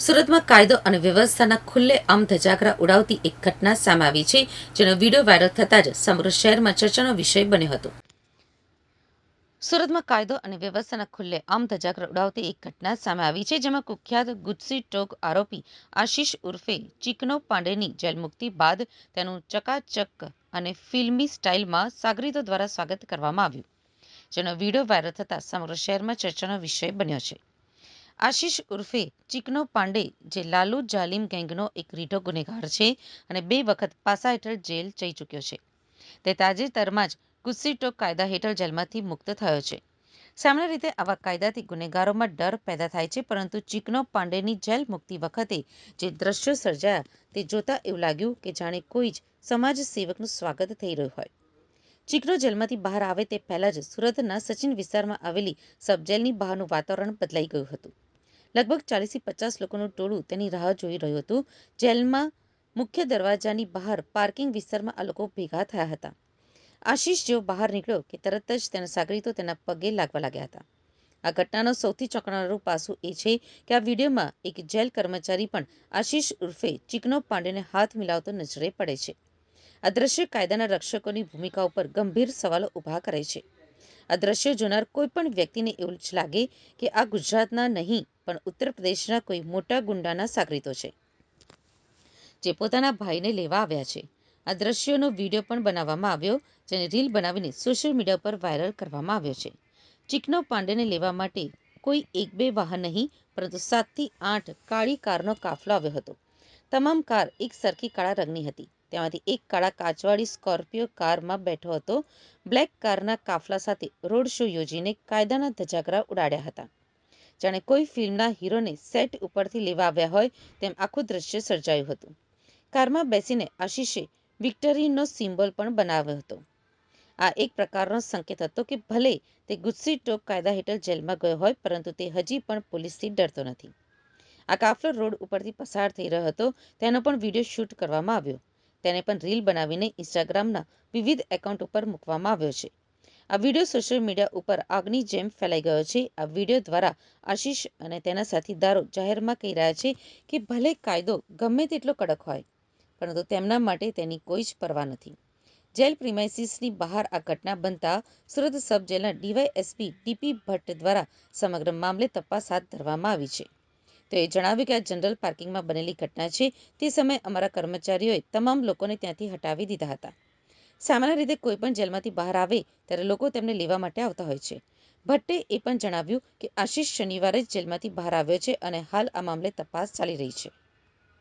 સુરતમાં કાયદો અને વ્યવસ્થાના ખુલ્લે આમ ધજાગરા ઉડાવતી એક ઘટના સામે આવી છે, જેનો વીડિયો વાયરલ થતાં જ સમગ્ર શહેરમાં ચર્ચાનો વિષય બન્યો હતો. સુરતમાં કાયદો અને વ્યવસ્થાના ખુલ્લે આમ ધજાગરા ઉડાવતી એક ઘટના સામે આવી છે, જેમાં કુખ્યાત ગુજસી ટોક આરોપી આશીષ ઉર્ફે ચિકનો પાંડેની જેલ મુક્તિ બાદ તેનું ચકાચક અને ફિલ્મી સ્ટાઇલમાં સાગરીતો દ્વારા સ્વાગત કરવામાં આવ્યું. જેનો વીડિયો વાયરલ થતાં સમગ્ર શહેરમાં ચર્ચાનો વિષય બન્યો છે. આશીષ ઉર્ફે ચિકનો પાંડે, જે લાલુ જાલિમ ગેંગનો એક રીઢો ગુનેગાર છે અને બે વખત પાસા હેઠળ જેલ જઈ ચૂક્યો છે. તે તાજેતરમાં જ ગુસ્સીટોક કાયદા હેઠળ જેલમાંથી મુક્ત થયો છે. સામાન્ય રીતે આવા કાયદાથી ગુનેગારોમાં ડર પેદા થાય છે, પરંતુ ચિકનો પાંડેની જેલ મુક્તિ વખતે જે દ્રશ્યો સર્જાયા તે જોતા એવું લાગ્યું કે જાણે કોઈ જ સમાજ સેવકનું સ્વાગત થઈ રહ્યું હોય. ચિકનો જેલમાંથી બહાર આવે તે પહેલા જ સુરતના સચિન વિસ્તારમાં આવેલી સબજેલની બહારનું વાતાવરણ બદલાઈ ગયું હતું. લગભગ ચાલીસથી પચાસ લોકોનું ટોળું તેની રાહ જોઈ રહ્યું હતું. જેલમાં મુખ્ય દરવાજાની બહાર પાર્કિંગ વિસ્તારમાં આ લોકો ભેગા થયા હતા. આશીષ જેવો બહાર નીકળ્યો કે તરત જ તેના સાગરીતો તેના પગે લાગવા લાગ્યા હતા. આ ઘટનાનો સૌથી ચોંકાવનારું પાસું એ છે કે આ વિડીયોમાં એક જેલ કર્મચારી પણ આશીષ ઉર્ફે ચિકનો પાંડેને હાથ મિલાવતો નજરે પડે છે. આ દ્રશ્ય કાયદાના રક્ષકોની ભૂમિકા ઉપર ગંભીર સવાલો ઊભા કરે છે. આ દ્રશ્ય જોનાર કોઈ પણ વ્યક્તિને એવું જ લાગે કે આ ગુજરાતના નહીં પણ ઉત્તર પ્રદેશના કોઈ મોટા ગુંડાના સાગરીતો છે, જે પોતાના ભાઈને લેવા આવ્યા છે. આ દ્રશ્યોનો વીડિયો પણ બનાવવામાં આવ્યો, જેને રીલ બનાવીને સોશિયલ મીડિયા પર વાયરલ કરવામાં આવ્યો છે. ચિકનો પાંડેને લેવા માટે કોઈ એક બે વાહન નહીં, પરંતુ સાતથી આઠ કાળી કારનો કાફલો આવ્યો હતો. તમામ કાર એક સરખી કાળા રંગની હતી. તેમાંથી એક કાળા કાચવાળી સ્કોર્પિયો કારમાં બેઠો હતો. બ્લેક કારના કાફલા સાથે રોડ શો યોજીને કાયદાના ધજાગરા ઉડાડ્યા હતા. જાણે કોઈ ફિલ્મના હીરોને સેટ ઉપરથી લેવા આવ્યા હોય તેમ આખું દ્રશ્ય સર્જાયું હતું. કારમાં બેસીને આશીષે વિક્ટરીનો સિમ્બોલ પણ બનાવ્યો હતો. આ એક પ્રકારનો સંકેત હતો કે ભલે તે ગુસ્સી ટોક કાયદા હેઠળ જેલમાં ગયો હોય, પરંતુ તે હજી પણ પોલીસથી ડરતો નથી. આ કાફલો રોડ ઉપરથી પસાર થઈ રહ્યો હતો, તેનો પણ વીડિયો શૂટ કરવામાં આવ્યો. તેને પણ રીલ બનાવીને ઇન્સ્ટાગ્રામના વિવિધ એકાઉન્ટ ઉપર મૂકવામાં આવ્યો છે. આ વીડિયો સોશિયલ મીડિયા ઉપર આગની જેમ ફેલાઈ ગયો છે. આ વીડિયો દ્વારા આશીષ અને તેના સાથીદારો જાહેરમાં કહી રહ્યા છે કે ભલે કાયદો ગમે તેટલો કડક હોય, પરંતુ તેમના માટે તેની કોઈ જ પરવા નથી. જેલ પ્રિમાઇસીસની બહાર આ ઘટના બનતા સુરત સબ જેલના ડીવાયએસપી ટીપી ભટ્ટ દ્વારા સમગ્ર મામલે તપાસ હાથ ધરવામાં આવી છે. તેઓએ જણાવ્યું કે આ જનરલ પાર્કિંગમાં બનેલી ઘટના છે. તે સમયે અમારા કર્મચારીઓએ તમામ લોકોને ત્યાંથી હટાવી દીધા હતા. સામાન્ય રીતે કોઈ પણ જેલમાંથી બહાર આવે ત્યારે લોકો તેમને લેવા માટે આવતા હોય છે. ભટ્ટે એ પણ જણાવ્યું કે આશીષ શનિવારે જ જેલમાંથી બહાર આવ્યો છે અને હાલ આ મામલે તપાસ ચાલી રહી છે.